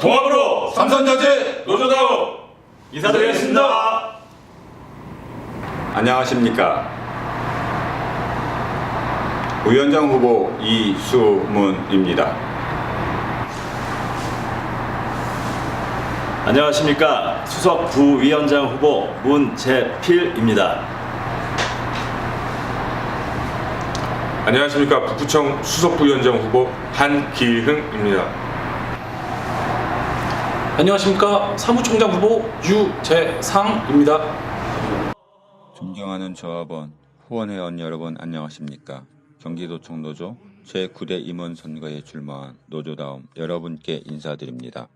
통합으로 삼선전제 노조다운 인사드리겠습니다. 안녕하십니까 위원장 후보 이수문입니다. 안녕하십니까 수석 부위원장 후보 문재필입니다. 안녕하십니까 북구청 수석부위원장 후보 한기흥입니다. 안녕하십니까 사무총장 후보 유재상입니다. 존경하는 조합원, 후원회원 여러분 안녕하십니까? 경기도청 노조 제9대 임원 선거에 출마한 노조다움 여러분께 인사드립니다.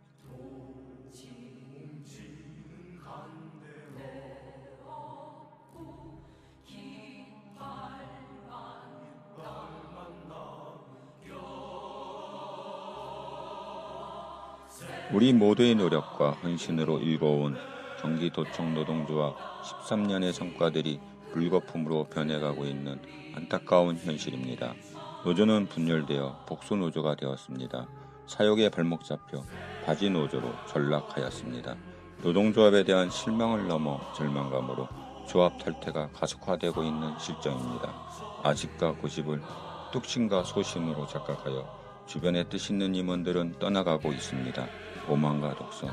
우리 모두의 노력과 헌신으로 일궈온 경기도청 노동조합 13년의 성과들이 불거품으로 변해가고 있는 안타까운 현실입니다. 노조는 분열되어 복수 노조가 되었습니다. 사욕에 발목 잡혀 바지 노조로 전락하였습니다. 노동조합에 대한 실망을 넘어 절망감으로 조합 탈퇴가 가속화되고 있는 실정입니다. 아집과 고집을 뚝심과 소신으로 착각하여 주변에 뜻 있는 임원들은 떠나가고 있습니다. 오만과 독선,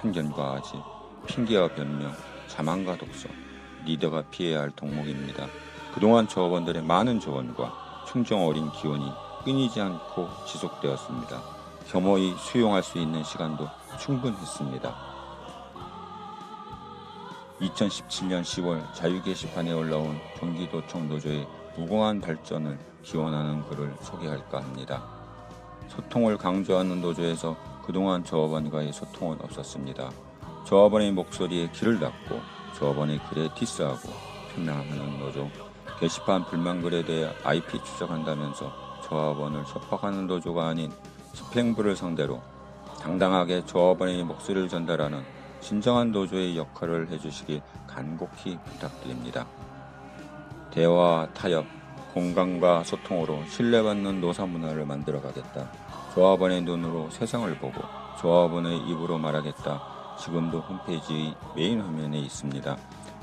편견과 아집, 핑계와 변명, 자만과 독선, 리더가 피해야 할 덕목입니다. 그동안 조합원들의 많은 조언과 충정 어린 기원이 끊이지 않고 지속되었습니다. 겸허히 수용할 수 있는 시간도 충분했습니다. 2017년 10월 자유 게시판에 올라온 경기도청 노조의 무궁한 발전을 기원하는 글을 소개할까 합니다. 소통을 강조하는 노조에서 그동안 조합원과의 소통은 없었습니다. 조합원의 목소리에 귀를 닫고 조합원의 글에 디스하고 표명하는 노조 게시판 불만글에 대해 IP 추적한다면서 조합원을 협박하는 노조가 아닌 집행부를 상대로 당당하게 조합원의 목소리를 전달하는 진정한 노조의 역할을 해주시길 간곡히 부탁드립니다. 대화, 타협, 공감과 소통으로 신뢰받는 노사 문화를 만들어 가겠다. 조합원의 눈으로 세상을 보고 조합원의 입으로 말하겠다. 지금도 홈페이지 메인 화면에 있습니다.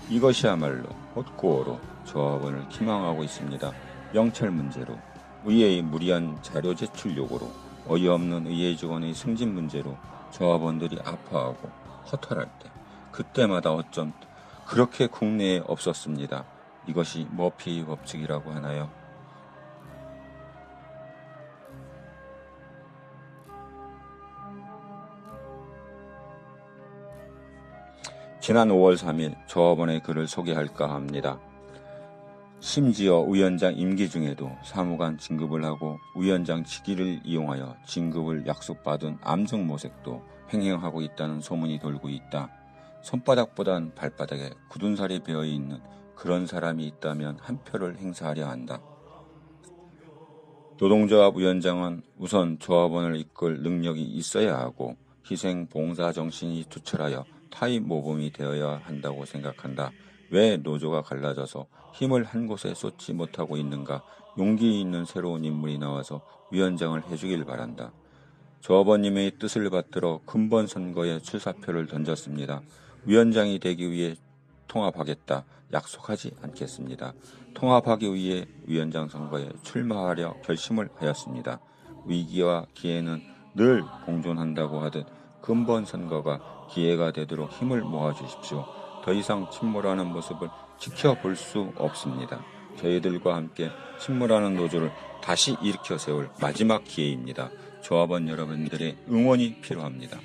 이것이야말로 헛고어로 조합원을 기망하고 있습니다. 명찰 문제로 의회의 무리한 자료 제출 요구로 어이없는 의회 직원의 승진 문제로 조합원들이 아파하고 허탈할 때 그때마다 어쩜 그렇게 국내에 없었습니다. 이것이 머피 법칙이라고 하나요? 지난 5월 3일 조합원의 글을 소개할까 합니다. 심지어 위원장 임기 중에도 사무관 진급을 하고 위원장 직위를 이용하여 진급을 약속받은 암정 모색도 횡행하고 있다는 소문이 돌고 있다. 손바닥보단 발바닥에 굳은 살이 배어 있는 그런 사람이 있다면 한 표를 행사하려 한다. 노동조합 위원장은 우선 조합원을 이끌 능력이 있어야 하고 희생 봉사 정신이 투철하여 타입 모범이 되어야 한다고 생각한다. 왜 노조가 갈라져서 힘을 한 곳에 쏟지 못하고 있는가? 용기 있는 새로운 인물이 나와서 위원장을 해주길 바란다. 조합원님의 뜻을 받들어 근본 선거에 출사표를 던졌습니다. 위원장이 되기 위해 통합하겠다. 약속하지 않겠습니다. 통합하기 위해 위원장 선거에 출마하려 결심을 하였습니다. 위기와 기회는 늘 공존한다고 하듯 근본 선거가 기회가 되도록 힘을 모아 주십시오. 더 이상 침몰하는 모습을 지켜볼 수 없습니다. 저희들과 함께 침몰하는 노조를 다시 일으켜 세울 마지막 기회입니다. 조합원 여러분들의 응원이 필요합니다.